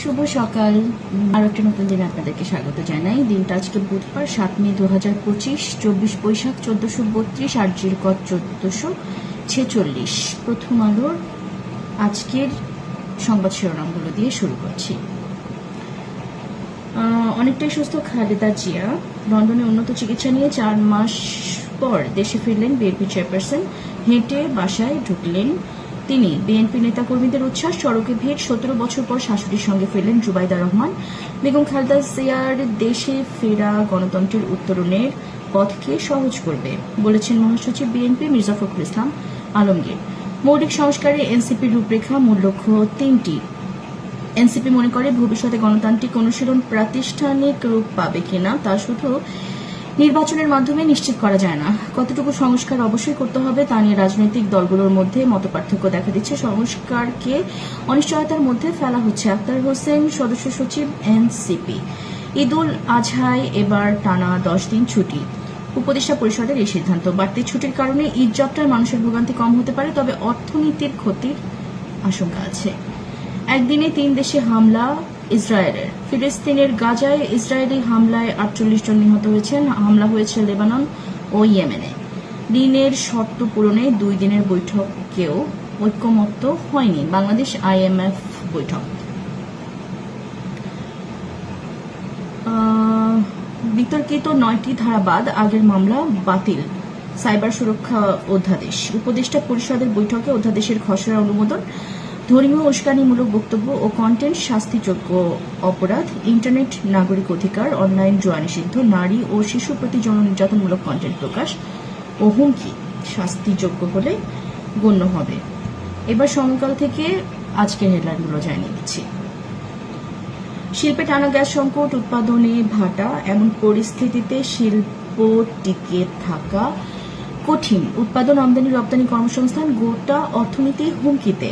শুভ সকাল। আরও একটা নতুন দিনে আপনাদেরকে স্বাগত জানাই। দিনটা আজকে বুধবার, সাত মে দু হাজার পঁচিশ, চব্বিশ বৈশাখ, চোদ্দশো বত্রিশ, আর জিরকট চোদ্দশো ছেচল্লিশ। প্রথম আলোর আজকের সংবাদ শিরোনামগুলো দিয়ে শুরু করছি। অনেকটাই সুস্থ খালেদা জিয়া। লন্ডনে উন্নত চিকিৎসা নিয়ে চার মাস পর দেশে ফিরলেন বিএনপি চেয়ারপারসন। হেঁটে বাসায় ঢুকলেন তিনি বিএনপি নেতাকর্মীদের উচ্ছ্বাস, সড়কে ভিড়, সতেরো বছর পর শাশুড়ির সঙ্গে ফিরলেন জুবাইদা রহমান। বেগম খালেদা জিয়ার দেশে ফেরা গণতন্ত্রের উত্তরণের পথকে সহজ করবে, বলেছেন মহাসচিব বিএনপি মির্জা ফখরুল ইসলাম আলমগীর। মৌলিক সংস্কারে এনসিপির রূপরেখা, মূল লক্ষ্য তিনটি। এনসিপি মনে করে ভবিষ্যতে গণতান্ত্রিক অনুশীলন প্রাতিষ্ঠানিক রূপ পাবে কিনা, তা শুধু নির্বাচনের মাধ্যমে নিশ্চিত করা যায় না। কতটুকু সংস্কার অবশ্যই করতে হবে তা নিয়ে রাজনৈতিক দলগুলোর মধ্যে মতপার্থক্য দেখা দিচ্ছে। সংস্কারকে অনিশ্চয়তার মধ্যে ফেলা হচ্ছে আক্তার হোসেন, সদস্য সচিব, এনসিপি। ঈদুল আজহায় এবার টানা দশ দিন ছুটি। উপদেষ্টা পরিষদের এই সিদ্ধান্ত। বাড়তি ছুটির কারণে ঈদ যাত্রায় মানুষের ভোগান্তি কম হতে পারে, তবে অর্থনীতির ক্ষতির আশঙ্কা আছে। একদিনে তিন দেশে হামলা ইসরায়েলের ফিলিস্তিনের গাজায় ইসরায়েলি হামলায় আটচল্লিশ জন নিহত হয়েছেন। হামলা হয়েছে লেবানন ও ইয়েমেনে। ঋণের শর্ত পূরণে দুই দিনের বৈঠকেও ঐক্যমত্য হয়নি বাংলাদেশ আইএমএফ বৈঠক। বিতর্কিত নয়টি ধারা বাদ আগের মামলা বাতিল। সাইবার সুরক্ষা অধ্যাদেশ। উপদেষ্টা পরিষদের বৈঠকে অধ্যাদেশের খসড়া অনুমোদন। ধর্মীয় উস্কানিমূলক বক্তব্য ও কন্টেন্ট শাস্তিযোগ্য অপরাধ ইন্টারনেট নাগরিক অধিকার অনলাইন জোয়া নিষিদ্ধ নারী ও শিশু প্রতি যৌন নির্যাতনমূলক কন্টেন্ট প্রকাশ ও হুমকি, শাস্তিযোগ্য বলে গণ্য হবে। এবার সমকাল থেকে আজকের হেডলাইনগুলো জানিয়ে দিচ্ছি। শিল্পে টানা গ্যাস সংকট, উৎপাদনে ভাটা, এমন পরিস্থিতিতে শিল্প টিকে থাকা কঠিন। উৎপাদন আমদানি রপ্তানি কর্মসংস্থান গোটা অর্থনীতি হুমকিতে।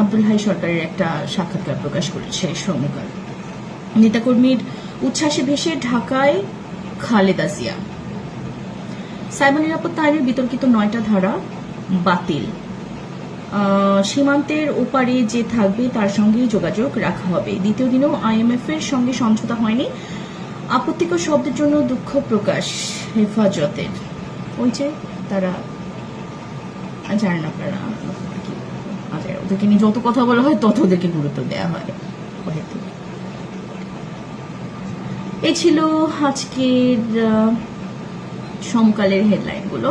আব্দুল হাই সরকারের একটা সাক্ষাৎকার প্রকাশ করেছে সমকাল নেতাকর্মীর উচ্ছ্বাসে ভেসে ঢাকায় খালেদা জিয়া। সাইবার নিরাপত্তা আইনের বিতর্কিত নয়টা ধারা বাতিল। সীমান্তের ওপারে যে থাকবে তার সঙ্গে যোগাযোগ রাখা হবে। দ্বিতীয় দিনেও আইএমএফ এর সঙ্গে সমঝোতা হয়নি। আপত্তিকর শব্দের জন্য দুঃখ প্রকাশ হেফাজতের। ওই যে তারা জানেন আপনারা কি, আচ্ছা, ওদেরকে নিয়ে যত কথা বলা হয় তত ওদেরকে গুরুত্ব দেওয়া হয়। এই ছিল আজকের সমকালের হেডলাইনগুলো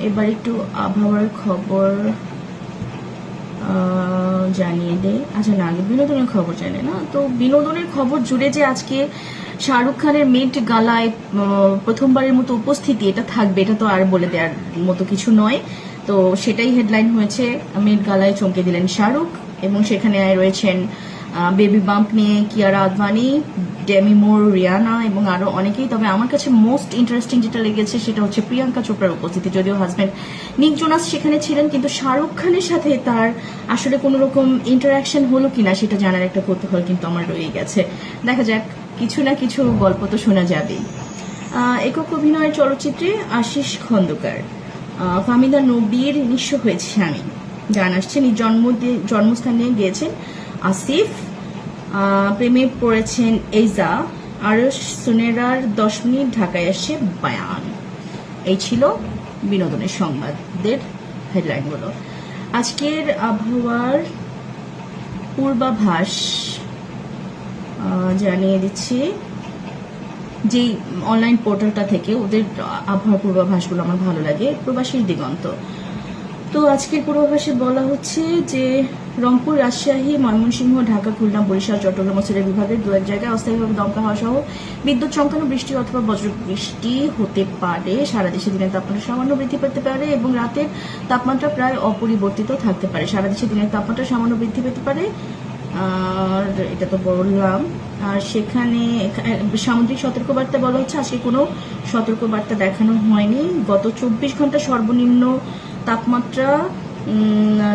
এবার একটু আবহাওয়ার খবর জানিয়ে দে। আচ্ছা না, আগে বিনোদনের খবর জানে, না? তো বিনোদনের খবর জুড়ে যে আজকে শাহরুখ খানের মেট গালায় প্রথমবারের মতো উপস্থিতি, এটা থাকবে, এটা তো আর বলে দেওয়ার মতো কিছু নয়। তো সেটাই হেডলাইন হয়েছে মেট গালায় চমকে দিলেন শাহরুখ এবং সেখানে রয়েছেন বেবি বাম্প নিয়ে Kiara Advani, Demi Moore, Rihanna এবং আরও অনেকেই। তবে আমার কাছে মোস্ট ইন্টারেস্টিং যেটা লেগেছে সেটা হচ্ছে প্রিয়াঙ্কা চোপড়ার উপস্থিতি। যদিও হাজব্যান্ড নিক জোনাস সেখানে ছিলেন, কিন্তু শাহরুখ খানের সাথে তার আসলে কোনো রকম ইন্টারাকশন হলো কিনা সেটা জানার একটা কৌতূহল কিন্তু আমার রয়ে গেছে। দেখা যাক, কিছু না কিছু গল্প তো শোনা যাবেই। একক অভিনয়ের চলচ্চিত্রে আশিস খন্দকার। ফামিদা নবীর নিঃস্ব হয়েছে আমি গান নিজ জন্ম জন্মস্থানে গিয়েছেন। আসিফ প্রেমে পড়েছেন এইজা আর সুনেরার দশ মিনিট ঢাকায় আসছে বায়ান। এই ছিল বিনোদনের সংবাদের হেডলাইনগুলো। আজকের আবহাওয়ার পূর্বাভাস জানিয়ে দিচ্ছি যেই অনলাইন পোর্টালটা থেকে ওদের আবহাওয়ার পূর্বাভাসগুলো আমার ভালো লাগে। প্রবাসীর দিগন্ত। তো আজকের পূর্বাভাসে বলা হচ্ছে যে রংপুর, রাজশাহী, ময়মনসিংহ, ঢাকা, খুলনা, বরিশাল, চট্টগ্রাম সিলেট বিভাগের দু এক জায়গায় অস্থায়ীভাবে দমকা হওয়া সহ বিদ্যুৎ চমকানো বৃষ্টি অথবা বজ্র বৃষ্টি হতে পারে। সারা দেশে দিনের তাপমাত্রা সামান্য বৃদ্ধি পেতে পারে এবং রাতের তাপমাত্রা প্রায় অপরিবর্তিত থাকতে পারে। সারা দেশে দিনের তাপমাত্রা সামান্য বৃদ্ধি পেতে পারে। আর এটা তো বললাম। আর সেখানে সামুদ্রিক সতর্কবার্তা বলা হচ্ছে। আজকে কোনো সতর্কবার্তা দেখানো হয়নি। গত চব্বিশ ঘণ্টা সর্বনিম্ন তাপমাত্রা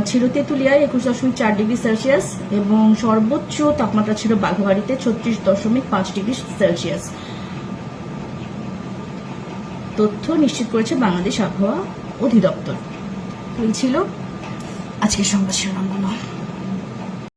ছিল তেঁতুলিয়ায় একুশ দশমিক চার ডিগ্রি সেলসিয়াস এবং সর্বোচ্চ তাপমাত্রা ছিল বাঘাবাড়িতে ছত্রিশ দশমিক পাঁচ ডিগ্রি সেলসিয়াস। তথ্য নিশ্চিত করেছে বাংলাদেশ আবহাওয়া অধিদপ্তর। এই ছিল আজকের সংবাদ শিরোনামগুলো